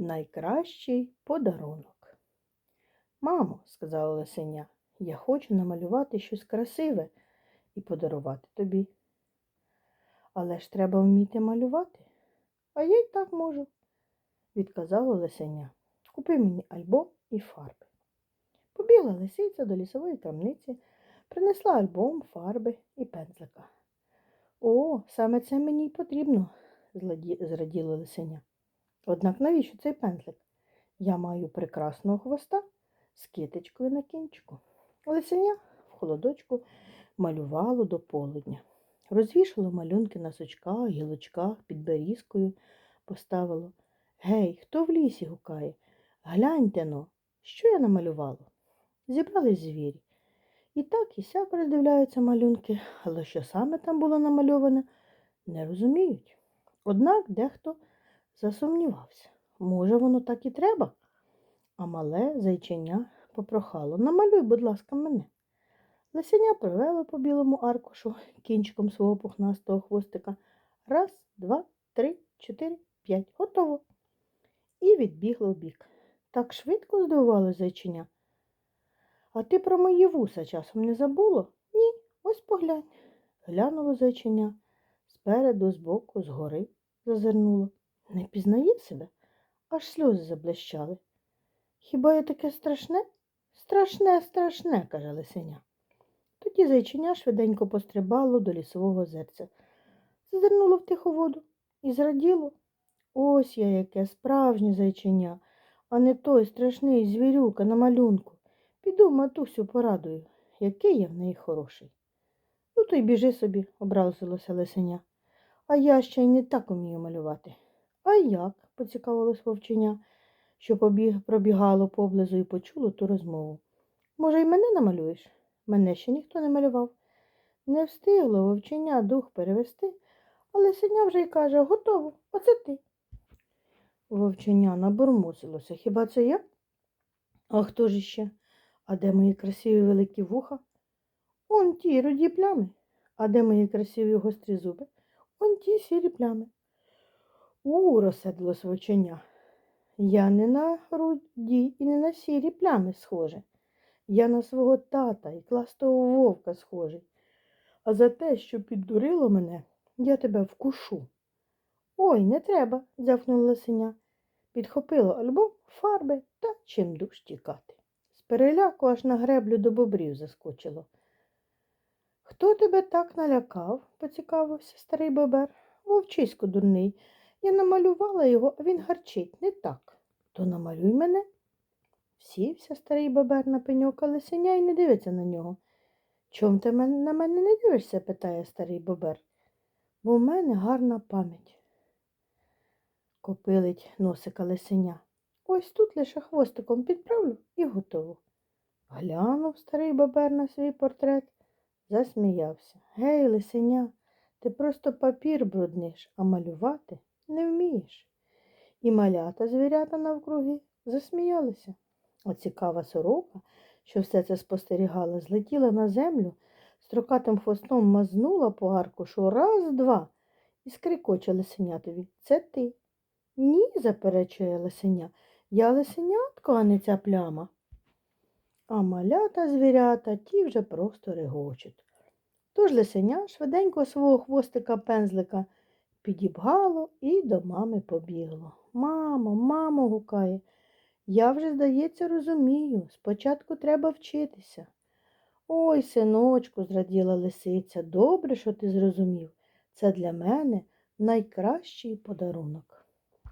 Найкращий подарунок. Мамо, сказала лисеня, я хочу намалювати щось красиве і подарувати тобі. Але ж треба вміти малювати. А я й так можу, відказала лисеня. Купи мені альбом і фарби. Побігла лисиця до лісової крамниці, принесла альбом, фарби і пензлика. О, саме це мені й потрібно, зраділа лисеня. Однак навіщо цей пензлик? Я маю прекрасного хвоста з китичкою на кінчику. Лисеня в холодочку малювало до полудня. Розвішало малюнки на сучках, гілочках, під берізкою поставило. Гей, хто в лісі гукає? Гляньте но, що я намалювало? Зібрались звірі. І так і сяк роздивляються малюнки, але що саме там було намальоване, не розуміють. Однак дехто засумнівався. Може, воно так і треба? А мале зайченя попрохало. Намалюй, будь ласка, мене. Лисеня провело по білому аркушу кінчиком свого пухнастого хвостика. Раз, два, три, чотири, п'ять. Готово. І відбігло вбік. Так швидко здивувалось зайченя. А ти про мої вуса часом не забуло? Ні, ось поглянь. Глянуло зайченя. Спереду, збоку, згори зазирнуло. Не пізнає себе, аж сльози заблищали. Хіба я таке страшне? Страшне, страшне, каже лисеня. Тоді зайчиня швиденько пострибало до лісового озерця. Зазирнуло в тиху воду і зраділо. Ось я яке справжнє зайчиня, а не той страшний звірюка на малюнку. Піду матусю порадую, який я в неї хороший. Ну, то й біжи собі, образилося лисеня. А я ще й не так умію малювати. А як? поцікавилось вовченя, що побіг, пробігало поблизу і почуло ту розмову. Може, й мене намалюєш? Мене ще ніхто не малював. Не встигло вовченя дух перевести, але синя вже й каже готово, оце ти. Вовченя набурмосилося. Хіба це я? А хто ж іще? А де мої красиві великі вуха? Он ті руді плями. А де мої красиві гострі зуби? Он ті сірі плями. У, розсердилось вовченя. Я не на руді і не на сірі плями схоже. Я на свого тата і кластого вовка схожий. А за те, що піддурило мене, я тебе вкушу. Ой, не треба, дзявкнула лисеня. Підхопило альбом, фарби та чим душ тікати. З переляку аж на греблю до бобрів заскочило. Хто тебе так налякав? поцікавився старий бобер. Вовчисько дурний. Я намалювала його, а він гарчить не так. То намалюй мене. Сівся старий бобер на пеньок, а лисеня й не дивиться на нього. Чом ти на мене не дивишся? питає старий бобер. Бо в мене гарна пам'ять. Копилить носика лисеня. Ось тут лише хвостиком підправлю і готово. Глянув старий бобер на свій портрет, засміявся. Гей, лисеня, ти просто папір брудниш, а малювати не вмієш. І малята звірята навкруги засміялися. А цікава сорока, що все це спостерігала, злетіла на землю, строкатим хвостом мазнула по аркушу раз, два і скрикоче лисенятові. Це ти. Ні, заперечує лисеня. Я лисенятко, а не ця пляма. А малята звірята ті вже просто регочуть. Тож лисеня швиденько свого хвостика пензлика підібгало і до мами побігло. Мамо, мамо, гукає. Я вже, здається, розумію. Спочатку треба вчитися. Ой, синочку, зраділа лисиця, добре, що ти зрозумів. Це для мене найкращий подарунок.